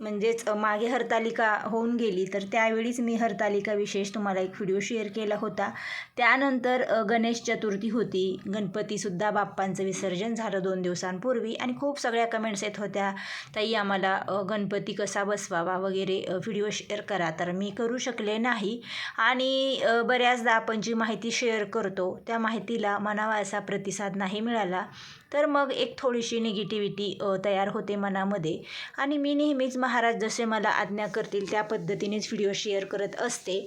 म्हणजेच मागे हरतालिका होऊन गेली तर त्यावेळीच मी हरतालिका विशेष तुम्हाला एक व्हिडिओ शेअर केला होता. त्यानंतर गणेश चतुर्थी होती. गणपतीसुद्धा बाप्पांचं विसर्जन झालं दोन दिवसांपूर्वी आणि खूप सगळ्या कमेंट्स येत होत्या. ताई आम्हाला गणपती कसा बसवावा वगैरे व्हिडिओ शेअर करा तर मी करू शकले नाही. आणि बऱ्याचदा आपण जी माहिती शेअर करतो त्या माहितीला मनावा असा प्रतिसाद नाही मिळाला. तर मग एक थोडीशी निगेटिव्हिटी तयार होते मनामध्ये. आणि मी नेहमीच महाराज जसे मला आज्ञा करतील त्या पद्धतीनेच व्हिडिओ शेअर करत असते.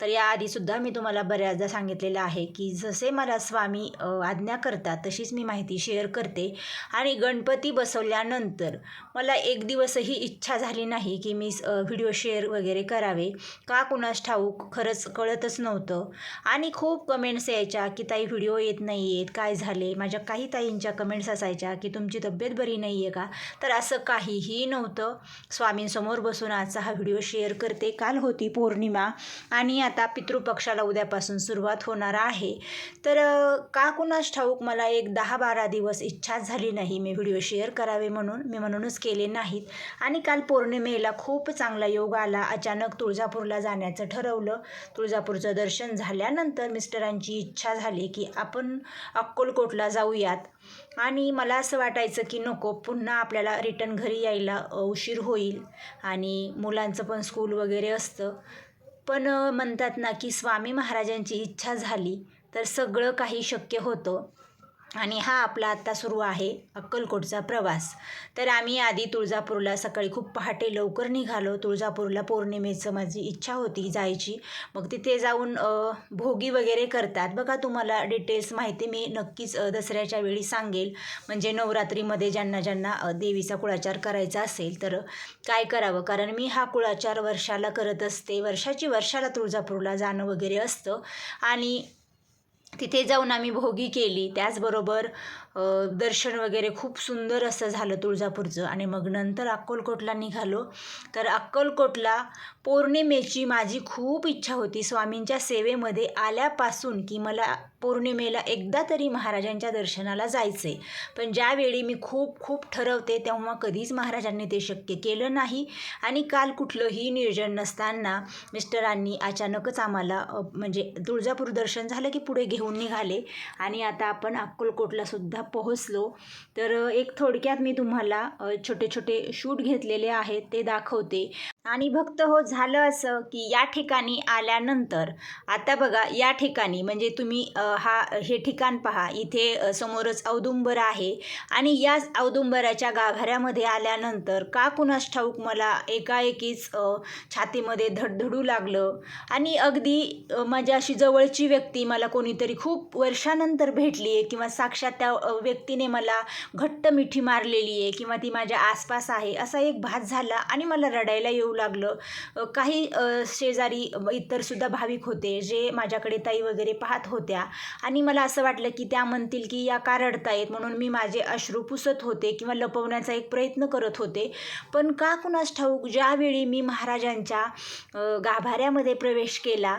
तर याआधीसुद्धा मी तुम्हाला बऱ्याचदा सांगितलेलं आहे की जसे मला स्वामी आज्ञा करतात तशीच मी माहिती शेअर करते. आणि गणपती बसवल्यानंतर मला एक दिवसही इच्छा झाली नाही की मी व्हिडिओ शेअर वगैरे करावे. का कुणास ठाऊक खरंच कळतच नव्हतं. आणि खूप कमेंट्स यायच्या की ताई व्हिडिओ येत नाही आहेत काय झाले? माझ्या काही ताईंच्या कमेंट्स असायच्या की तुमची तब्येत बरी नाही आहे का? तर असं काहीही नव्हतं. स्वामींसमोर बसून आजचा हा व्हिडिओ शेअर करते. काल होती पौर्णिमा आणि आता पितृपक्षाला उद्यापासून सुरुवात होणार आहे. तर का कुणास ठाऊक मला एक दहा बारा दिवस इच्छाच झाली नाही. मी व्हिडिओ शेअर करावे म्हणून मी म्हणूनच केले नाहीत. आणि काल पौर्णिमेला खूप चांगला योग आला. अचानक तुळजापूरला जाण्याचं ठरवलं. तुळजापूरचं दर्शन झाल्यानंतर मिस्टरांची इच्छा झाली की आपण अक्कलकोटला जाऊयात. आणि मला असं वाटायचं की नको पुन्हा आपल्याला रिटर्न घरी यायला उशीर होईल. आणि मुलांचं पण स्कूल वगैरे असतं. पण म्हणतात ना की स्वामी महाराजांची इच्छा झाली तर सगळं काही शक्य होतं. आणि हा आपला आत्ता सुरू आहे अक्कलकोटचा प्रवास. तर आम्ही आधी तुळजापूरला सकाळी खूप पहाटे लवकर निघालो. तुळजापूरला पौर्णिमेचं माझी इच्छा होती जायची. मग तिथे जाऊन भोगी वगैरे करतात. बघा तुम्हाला डिटेल्स माहिती मी नक्कीच दसऱ्याच्या वेळी सांगेल. म्हणजे नवरात्रीमध्ये ज्यांना ज्यांना देवीचा कुळाचार करायचा असेल तर काय करावं? कारण मी हा कुळाचार वर्षाला करत असते. वर्षाची वर्षाला तुळजापूरला जाणं वगैरे असतं. आणि तिथे जाऊन आम्ही भोगी केली. त्याचबरोबर दर्शन वगैरे खूप सुंदर असं झालं तुळजापूरचं. आणि मग नंतर अक्कलकोटला निघालो. तर अक्कलकोटला पौर्णिमेची माझी खूप इच्छा होती. स्वामींच्या सेवेमध्ये आल्यापासून की मला पौर्णिमेला एकदा तरी महाराजांच्या दर्शनाला जायचं. आहे पण ज्यावेळी मी खूप खूप ठरवते तेव्हा कधीच महाराजांनी ते शक्य केलं नाही. आणि काल कुठलंही नियोजन नसताना मिस्टरांनी अचानकच आम्हाला म्हणजे तुळजापूर दर्शन झालं की पुढे घेऊन निघाले. आणि आता आपण अक्कलकोटलासुद्धा पोहोचलो. तर एक थोडक्यात मी तुम्हाला छोटे छोटे शूट घेतलेले आहेत ते दाखवते. आणि भक्त हो झालं असं की या ठिकाणी आल्यानंतर आता बघा या ठिकाणी म्हणजे तुम्ही हा हे ठिकाण पहा इथे समोरच औदुंबर आहे आणि या औदुंबराच्या गाभाऱ्यामध्ये आल्यानंतर का कुणास ठाऊक मला एकाएकीच छातीमध्ये धडधडू लागलं आणि अगदी माझ्या अशी जवळची व्यक्ती मला कोणीतरी खूप वर्षानंतर भेटली आहे किंवा साक्षात त्या व्यक्तीने मला घट्ट मिठी मारलेली आहे किंवा ती माझ्या आसपास आहे असा एक भास झाला आणि मला रडायला येऊ लागलं. काही शेजारी इतर इतरसुद्धा भाविक होते जे माझ्याकडे ताई वगैरे पाहत होत्या. आणि मला असं वाटलं की त्या म्हणतील की या का रडतायत म्हणून मी माझे अश्रू पुसत होते किंवा लपवण्याचा एक प्रयत्न करत होते. पण का कुणास ठाऊक ज्यावेळी मी महाराजांच्या गाभाऱ्यामध्ये प्रवेश केला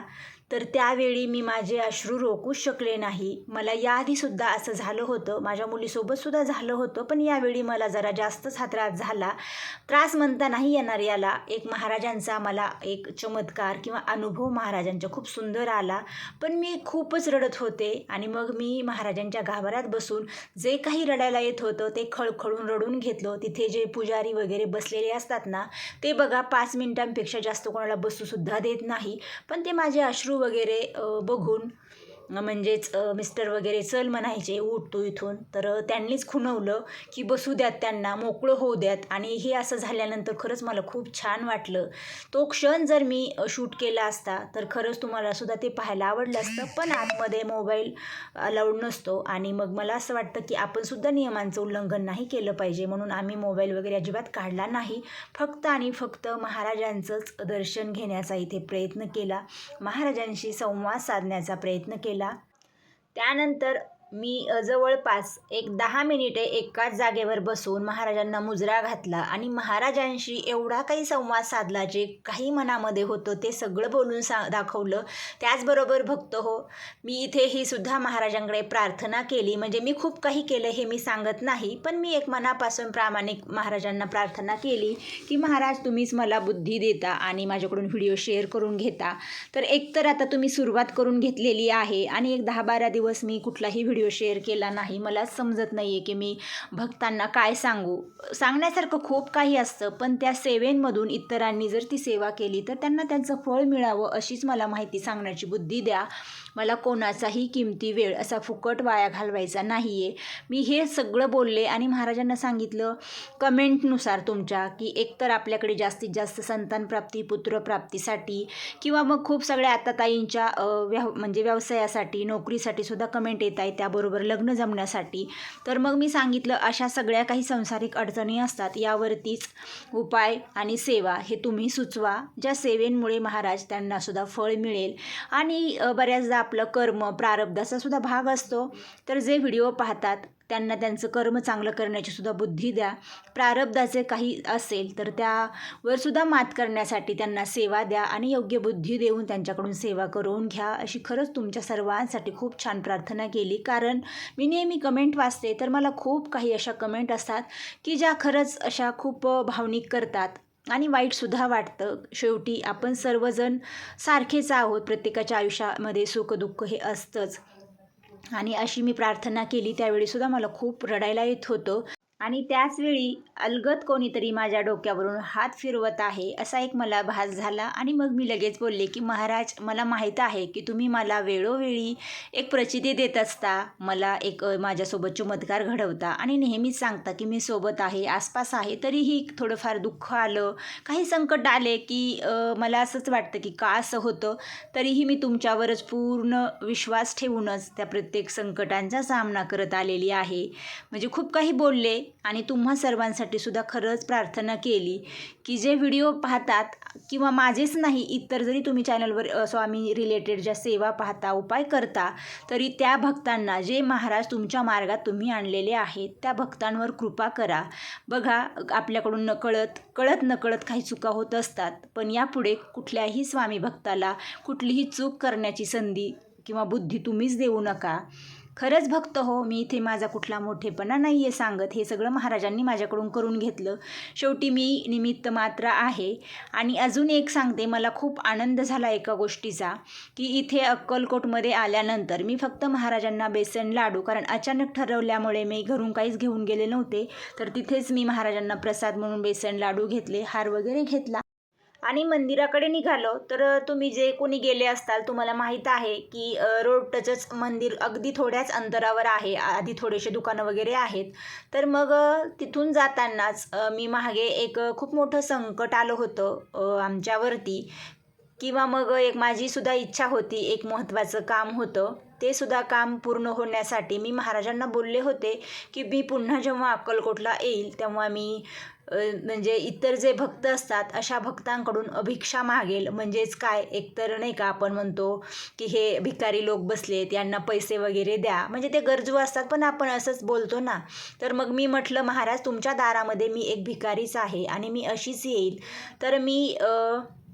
तर त्यावेळी मी माझे अश्रू रोखूच शकले नाही. मला याआधीसुद्धा असं झालं होतं. माझ्या मुलीसोबतसुद्धा झालं होतं पण यावेळी मला जरा जास्तच हा त्रास झाला. त्रास म्हणता नाही येणार याला. एक महाराजांचा मला एक चमत्कार किंवा अनुभव महाराजांचा खूप सुंदर आला पण मी खूपच रडत होते आणि मग मी महाराजांच्या गाभाऱ्यात बसून जे काही रडायला येत होतं ते खळखळून रडून घेतलं. तिथे जे पुजारी वगैरे बसलेले असतात ना ते बघा पाच मिनिटांपेक्षा जास्त कोणाला बसूसुद्धा देत नाही. पण ते माझे अश्रू वगैरे बघून म्हणजेच मिस्टर वगैरे चल म्हणायचे उठतो इथून. तर त्यांनीच खुणवलं की बसू द्यात त्यांना मोकळं होऊ द्यात. आणि हे असं झाल्यानंतर खरंच मला खूप छान वाटलं. तो क्षण जर मी शूट केला असता तर खरंच तुम्हाला सुद्धा ते पाहायला आवडलं असतं. पण आतमध्ये मोबाईल अलाउड नसतो. आणि मग मला असं वाटतं की आपण सुद्धा नियमांचं उल्लंघन नाही केलं पाहिजे. म्हणून आम्ही मोबाईल वगैरे अजिबात काढला नाही. फक्त आणि फक्त महाराजांचंच दर्शन घेण्याचा इथे प्रयत्न केला. महाराजांशी संवाद साधण्याचा प्रयत्न केला. त्यानंतर मी जवळपास एक दहा मिनिटे एकाच जागेवर बसून महाराजांना मुजरा घातला आणि महाराजांशी एवढा काही संवाद साधला जे काही मनामध्ये होतं ते सगळं बोलून सा दाखवलं. त्याचबरोबर भक्त हो मी इथे ही सुद्धा महाराजांकडे प्रार्थना केली. म्हणजे मी खूप काही केलं हे मी सांगत नाही पण मी एक मनापासून प्रामाणिक महाराजांना प्रार्थना केली की महाराज तुम्हीच मला बुद्धी देता आणि माझ्याकडून व्हिडिओ शेअर करून घेता. तर एकतर आता तुम्ही सुरुवात करून घेतलेली आहे आणि एक दहा बारा दिवस मी कुठलाही व्हिडिओ शेअर केला नाही. मला समजत नाही आहे की मी भक्तांना काय सांगू. सांगण्यासारखं खूप काही असतं पण त्या सेवेंमधून इतरांनी जर ती सेवा केली तर त्यांना त्यांचं फळ मिळावं अशीच मला माहिती सांगण्याची बुद्धी द्या. मला कोणाचाही किमती वेळ असा फुकट वाया घालवायचा नाही आहे मी हे सगळं बोलले आणि महाराजांना सांगितलं कमेंटनुसार तुमच्या की एकतर आपल्याकडे जास्तीत जास्त संतानप्राप्ती पुत्रप्राप्तीसाठी किंवा मग खूप सगळ्या आता ताईंच्या व्यव म्हणजे व्यवसायासाठी नोकरीसाठी सुद्धा कमेंट येत आहे त्याबरोबर लग्न जमण्यासाठी. तर मग मी सांगितलं अशा सगळ्या काही संसारिक अडचणी असतात यावरतीच उपाय आणि सेवा हे तुम्ही सुचवा. ज्या सेवेंमुळे महाराज त्यांनासुद्धा फळ मिळेल. आणि बऱ्याचदा आपलं कर्म प्रारब्धाचा सुद्धा भाग असतो. तर जे व्हिडिओ पाहतात त्यांना त्यांचं कर्म चांगलं करण्याची सुद्धा बुद्धी द्या. प्रारब्धाचे काही असेल तर त्यावर सुद्धा मात करण्यासाठी त्यांना सेवा द्या आणि योग्य बुद्धी देऊन त्यांच्याकडून सेवा करून घ्या. अशी खरंच तुमच्या सर्वांसाठी खूप छान प्रार्थना केली. कारण मी नेहमी कमेंट वाचते तर मला खूप काही अशा कमेंट असतात की ज्या खरंच अशा खूप भावनिक करतात. आणि वाईटसुद्धा वाटतं. शेवटी आपण सर्वजण सारखेच आहोत. प्रत्येकाच्या आयुष्यामध्ये सुखदुःख हे असतंच. आणि अशी मी प्रार्थना केली त्यावेळीसुद्धा मला खूप रडायला येत होतं. आणि त्याचवेळी अलगत कोणीतरी माझ्या डोक्यावरून हात फिरवत आहे असा एक मला भास झाला आणि मग मी लगेच बोलले की महाराज मला माहीत आहे की तुम्ही मला वेळोवेळी एक प्रचिती देत असता. मला एक माझ्यासोबत चमत्कार घडवता आणि नेहमीच सांगता की मी सोबत आहे आसपास आहे. तरीही थोडंफार दुःख आलं. काही संकट आले की मला असंच वाटतं की का असं होतं. तरीही मी तुमच्यावरच पूर्ण विश्वास ठेवूनच त्या प्रत्येक संकटांचा सामना करत आलेली आहे. म्हणजे खूप काही बोलले. आणि तुम्हा सर्वांसाठी सुद्धा खरंच प्रार्थना केली की जे व्हिडिओ पाहतात किंवा माझेच नाही इतर जरी तुम्ही चॅनलवर स्वामी रिलेटेड ज्या सेवा पाहता उपाय करता तरी त्या भक्तांना जे महाराज तुमच्या मार्गात तुम्ही आणलेले आहेत त्या भक्तांवर कृपा करा. बघा आपल्याकडून नकळत कळत नकळत काही चुका होत असतात पण यापुढे कुठल्याही स्वामी भक्ताला कुठलीही चूक करण्याची संधी किंवा बुद्धी तुम्हीच देऊ नका. खरंच भक्त हो मी इथे माझा कुठला मोठेपणा नाही आहे सांगत. हे सगळं महाराजांनी माझ्याकडून करून घेतलं. शेवटी मी निमित्त मात्र आहे. आणि अजून एक सांगते मला खूप आनंद झाला एका गोष्टीचा की इथे अक्कलकोटमध्ये आल्यानंतर मी फक्त महाराजांना बेसन लाडू कारण अचानक ठरवल्यामुळे मी घरून काहीच घेऊन गेले नव्हते. तर तिथेच मी महाराजांना प्रसाद म्हणून बेसन लाडू घेतले हार वगैरे घेतला. आणि मंदिराकडे निघालो तर तुम्ही जे कोणी गेले असताल तुम्हाला माहीत आहे की रोडटचंच रोड टचच मंदिर अगदी थोड्याच अंतरावर आहे आधी थोडेसे दुकानं वगैरे आहेत. तर मग तिथून जातानाच मी मागे एक खूप मोठं संकट आलं होतं आमच्यावरती. किंवा मग एक माझी सुद्धा इच्छा होती एक महत्त्वाचं काम होतं. ते सुद्धा काम पूर्ण होण्यासाठी मी महाराजांना बोलले होते की मी पुन्हा जेव्हा अक्कलकोटला येईल तेव्हा मी म्हणजे इतर जे भक्त असतात अशा भक्तांकडून अभिक्षा मागेल. म्हणजेच काय? एकतर नाही का आपण म्हणतो की हे भिकारी लोक बसलेत यांना पैसे वगैरे द्या. म्हणजे ते गरजू असतात पण आपण असंच बोलतो ना. तर मग मी म्हटलं महाराज तुमच्या दारामध्ये मी एक भिकारीच आहे आणि मी अशीच येईल. तर मी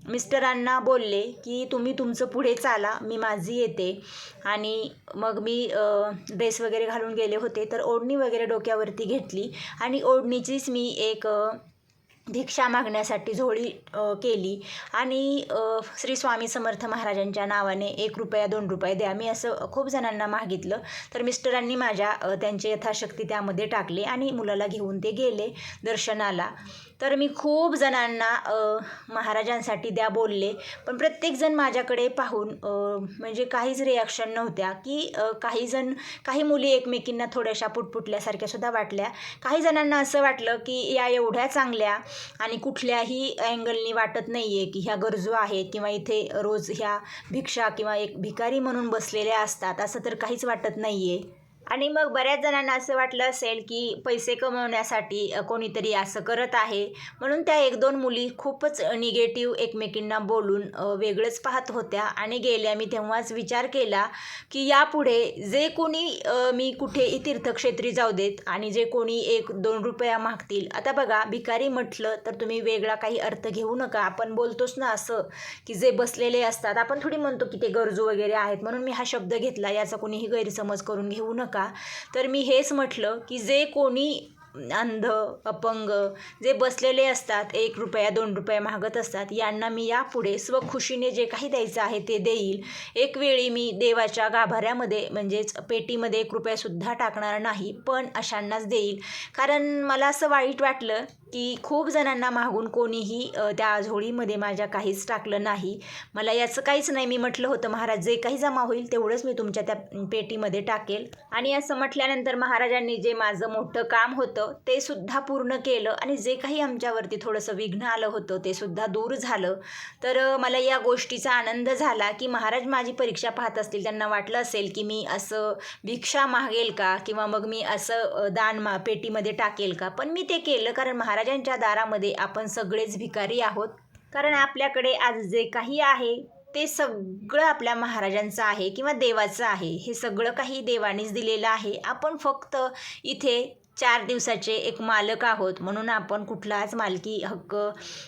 मिस्टरांना बोलले की तुम्ही तुमचं पुढे चाला मी माझी येते. आणि मग मी ड्रेस वगैरे घालून गेले होते. तर ओढणी वगैरे डोक्यावरती घेतली. आणि ओढणीचीच मी एक भिक्षा मागण्यासाठी झोळी केली. आणि श्री स्वामी समर्थ महाराजांच्या नावाने एक रुपया दोन रुपये द्या. मी असं खूप जणांना मागितलं. तर मिस्टरांनी माझ्या त्यांचे यथाशक्ती त्यामध्ये टाकले आणि मुलाला घेऊन ते गेले दर्शनाला. तर मी खूप जणांना महाराजांसाठी द्या बोलले. पण प्रत्येकजण माझ्याकडे पाहून म्हणजे काहीच रिॲक्शन नव्हत्या की काही जण काही मुली एकमेकींना थोड्याशा पुटपुटल्यासारख्या सुद्धा वाटल्या. काही जणांना असं वाटलं की या एवढ्या चांगल्या आणि कुठल्याही अँगलनी वाटत नाही आहे की ह्या गरजू आहेत किंवा इथे रोज ह्या भिक्षा किंवा एक भिकारी म्हणून बसलेल्या असतात असं तर काहीच वाटत नाही आहे आणि मग बऱ्याच जणांना असं वाटलं असेल की पैसे कमवण्यासाठी कोणीतरी असं करत आहे. म्हणून त्या एक दोन मुली खूपच निगेटिव्ह एकमेकींना बोलून वेगळंच पाहत होत्या. आणि गेल्या मी तेव्हाच विचार केला की यापुढे जे कोणी मी कुठेही तीर्थक्षेत्री जाऊ देत आणि जे कोणी एक दोन रुपया मागतील. आता बघा भिकारी म्हटलं तर तुम्ही वेगळा काही अर्थ घेऊ नका. आपण बोलतोच ना असं की जे बसलेले असतात. आपण थोडी म्हणतो की ते गरजू वगैरे आहेत. म्हणून मी हा शब्द घेतला. याचा कोणीही गैरसमज करून घेऊ नका. का? तर मी हेच म्हटलं की जे कोणी अंध अपंग जे बसलेले असतात एक रुपया दोन रुपया मागत असतात यांना मी यापुढे स्वखुशीने जे काही द्यायचं आहे ते देईल. एक वेळी मी देवाच्या गाभाऱ्यामध्ये म्हणजेच पेटीमध्ये एक रुपयासुद्धा टाकणार नाही पण अशांनाच देईल. कारण मला असं वाईट वाटलं की खूप जणांना मागून कोणीही त्या झोळीमध्ये माझ्या काहीच टाकलं नाही. मला याचं काहीच नाही. मी म्हटलं होतं महाराज जे काही जमा होईल तेवढंच मी तुमच्या त्या पेटीमध्ये टाकेल. आणि असं म्हटल्यानंतर महाराजांनी जे माझं मोठं काम होतं ते सुद्धा पूर्ण केलं आणि जे काही आमच्यावरती थोडंसं विघ्न आलं होतं ते सुद्धा दूर झालं. तर मला या गोष्टीचा आनंद झाला की महाराज माझी परीक्षा पाहत असतील त्यांना वाटलं असेल की मी असं भिक्षा मागेल का? किंवा मग मी असं दान मा पेटीमध्ये टाकेल का? पण मी ते केलं कारण महाराजांच्या दारामध्ये आपण सगळेच भिकारी आहोत. कारण आपल्याकडे आज जे काही आहे ते सगळं आपल्या महाराजांचं आहे किंवा देवाचं आहे. हे सगळं काही देवानीच दिलेलं आहे. आपण फक्त इथे चार दिवसाचे एक मालक आहोत म्हणून आपण कुठलाच मालकी हक्क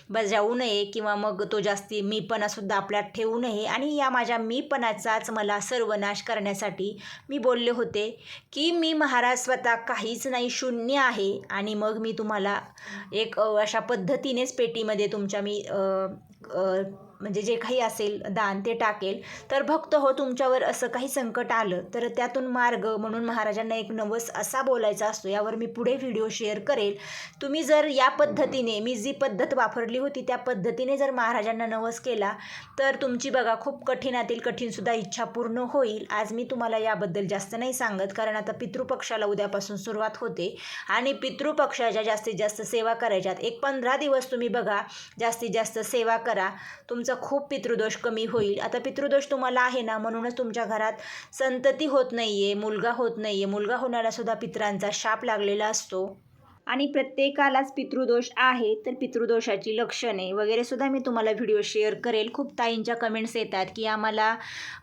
बजावू नये किंवा मग तो जास्ती मीपणासुद्धा आपल्यात ठेवू नये. आणि या माझ्या मीपणाचाच मला सर्वनाश करण्यासाठी मी बोलले होते की मी महाराज स्वतः काहीच नाही शून्य आहे. आणि मग मी तुम्हाला एक अशा पद्धतीनेच पेटीमध्ये तुमच्या मी आ, आ, म्हणजे जे काही असेल दान ते टाकेल. तर भक्त हो तुमच्यावर असं काही संकट आलं तर त्यातून मार्ग म्हणून महाराजांना एक नवस असा बोलायचा असतो यावर मी पुढे व्हिडिओ शेअर करेल. तुम्ही जर या पद्धतीने मी जी पद्धत वापरली होती त्या पद्धतीने जर महाराजांना नवस केला तर तुमची बघा खूप कठीणातील कठीणसुद्धा इच्छा पूर्ण होईल. आज मी तुम्हाला याबद्दल जास्त नाही सांगत कारण आता पितृपक्षाला उद्यापासून सुरुवात होते आणि पितृपक्षाच्या जास्तीत जास्त सेवा करायच्यात. एक पंधरा दिवस तुम्ही बघा जास्तीत जास्त सेवा करा. तुमचं खूप पितृदोष कमी होईल. आता पितृदोष तुम्हाला आहे ना म्हणूनच तुमच्या घरात संतती होत नाही आहे मुलगा होत नाही आहे मुलगा होणारा सुद्धा पितरांचा शाप लागलेला असतो. आणि प्रत्येकालाच पितृदोष आहे तर पितृदोषाची लक्षणे वगैरे सुद्धा मी तुम्हाला व्हिडिओ शेअर करेल. खूप ताईंच्या कमेंट्स येतात की आम्हाला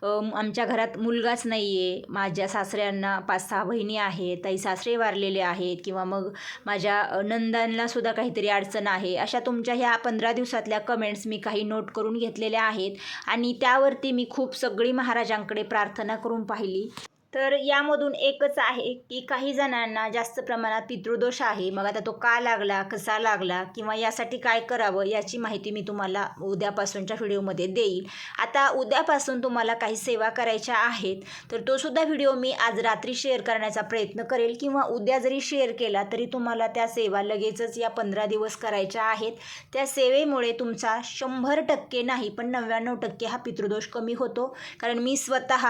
आमच्या घरात मुलगाच नाही आहे माझ्या सासऱ्यांना पाच सहा बहिणी आहेत ताई सासरे वारलेले आहेत किंवा मग माझ्या नंदांना सुद्धा काहीतरी अडचण आहे. अशा तुमच्या ह्या पंधरा दिवसातल्या कमेंट्स मी काही नोट करून घेतलेल्या आहेत. आणि त्यावरती मी खूप सगळी महाराजांकडे प्रार्थना करून पाहिली. तर यामधून एकच आहे की काही जणांना जास्त प्रमाणात पितृदोष आहे. मग आता तो का लागला कसा लागला किंवा यासाठी काय करावं याची माहिती मी तुम्हाला उद्यापासूनच्या व्हिडिओमध्ये देईल. आता उद्यापासून तुम्हाला काही सेवा करायच्या आहेत तर तो सुद्धा व्हिडिओ मी आज रात्री शेअर करण्याचा प्रयत्न करेल किंवा उद्या जरी शेअर केला तरी तुम्हाला त्या सेवा लगेचच या पंधरा दिवस करायच्या आहेत. त्या सेवेमुळे तुमचा शंभर टक्के नाही पण नव्याण्णव टक्के हा पितृदोष कमी होतो. कारण मी स्वतः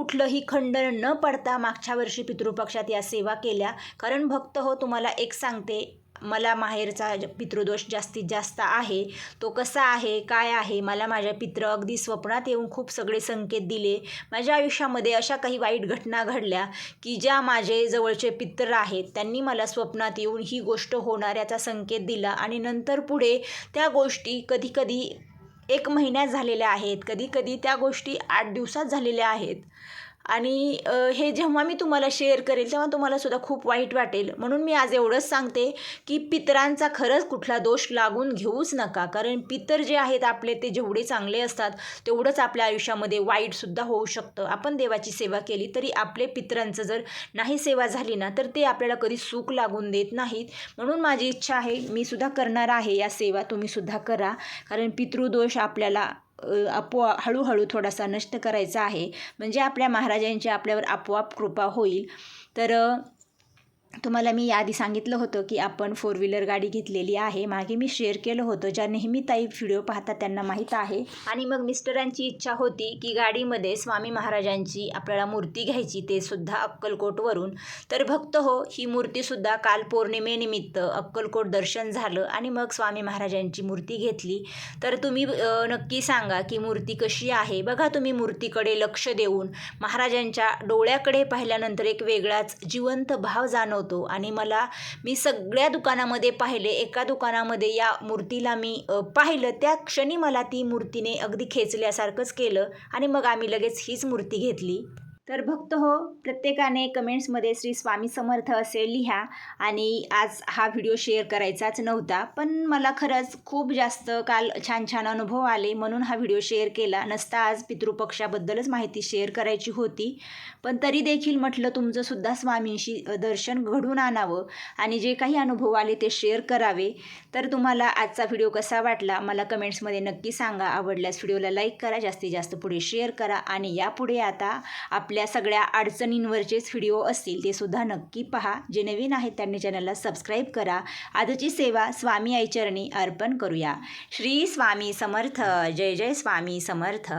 कुठलंही खंडन न पडता मागच्या वर्षी पितृपक्षात या सेवा केल्या. कारण भक्त हो तुम्हाला एक सांगते मला माहेरचा पितृदोष जास्तीत जास्त आहे. तो कसा आहे काय आहे मला माझ्या पित्र अगदी स्वप्नात येऊन खूप सगळे संकेत दिले. माझ्या आयुष्यामध्ये अशा काही वाईट घटना घडल्या की ज्या माझे जवळचे पित्र आहेत त्यांनी मला स्वप्नात येऊन ही गोष्ट होणाऱ्याचा संकेत दिला. आणि नंतर पुढे त्या गोष्टी कधीकधी एक महिन्यात झालेल्या आहेत. कधी कधी त्या गोष्टी आठ दिवसात झालेल्या आहेत. आणि हे जेव्हा मी तुम्हाला शेअर करेल तेव्हा तुम्हाला सुद्धा खूप वाईट वाटेल. म्हणून मी आज एवढंच सांगते की पितरांचा खरंच कुठला दोष लागून घेऊच नका. कारण पितर जे आहेत आपले ते जेवढे चांगले असतात तेवढंच आपल्या आयुष्यामध्ये वाईटसुद्धा होऊ शकतं. आपण देवाची सेवा केली तरी आपले पितरांचं जर नाही सेवा झाली ना तर ते आपल्याला कधी सुख लागून देत नाहीत. म्हणून माझी इच्छा आहे मी सुद्धा करणार आहे या सेवा तुम्ही सुद्धा करा. कारण पितृदोष आपल्याला अ, आपोआ हळूहळू थोडासा नष्ट करायचा आहे. म्हणजे आपल्या महाराजांची आपल्यावर आपोआप कृपा होईल. तर तुम्हाला मी याआधी सांगितलं होतं की आपण फोर व्हीलर गाडी घेतलेली आहे. मागे मी शेअर केलं होतं. ज्या नेहमी ताई व्हिडिओ पाहतात त्यांना माहीत आहे. आणि मग मिस्टरांची इच्छा होती की गाडीमध्ये स्वामी महाराजांची आपल्याला मूर्ती घ्यायची ते सुद्धा अक्कलकोटवरून. तर भक्त हो ही मूर्तीसुद्धा काल पौर्णिमेनिमित्त अक्कलकोट दर्शन झालं आणि मग स्वामी महाराजांची मूर्ती घेतली. तर तुम्ही नक्की सांगा की मूर्ती कशी आहे? बघा तुम्ही मूर्तीकडे लक्ष देऊन. महाराजांच्या डोळ्याकडे पाहिल्यानंतर एक वेगळाच जिवंत भाव जाणव जाणवतो आणि मला मी सगळ्या दुकानामध्ये पाहिले. एका दुकानामध्ये या मूर्तीला मी पाहिलं. त्या क्षणी मला ती मूर्तीने अगदी खेचल्यासारखंच केलं. आणि मग आम्ही लगेच हीच मूर्ती घेतली. तर भक्त हो प्रत्येकाने कमेंट्समध्ये श्री स्वामी समर्थ असे लिहा आणि आज हा व्हिडिओ शेअर करायचाच नव्हता पण मला खरंच खूप जास्त काल छान छान अनुभव आले म्हणून हा व्हिडिओ शेअर केला. नसता आज पितृपक्षाबद्दलच माहिती शेअर करायची होती पण तरी देखील म्हटलं तुमचंसुद्धा स्वामींशी दर्शन घडून आणावं आणि जे काही अनुभव आले ते शेअर करावे. तर तुम्हाला आजचा व्हिडिओ कसा वाटला मला कमेंट्समध्ये नक्की सांगा. आवडल्यास व्हिडिओला लाईक करा जास्तीत जास्त पुढे शेअर करा आणि यापुढे आता आपल्या सगळ्या अडचणींवरचेच व्हिडिओ असतील ते सुद्धा नक्की पहा. जे नवीन आहेत त्यांनी चॅनलला सबस्क्राईब करा. आजची सेवा स्वामी आईचरणी अर्पण करूया. श्री स्वामी समर्थ. जय जय स्वामी समर्थ.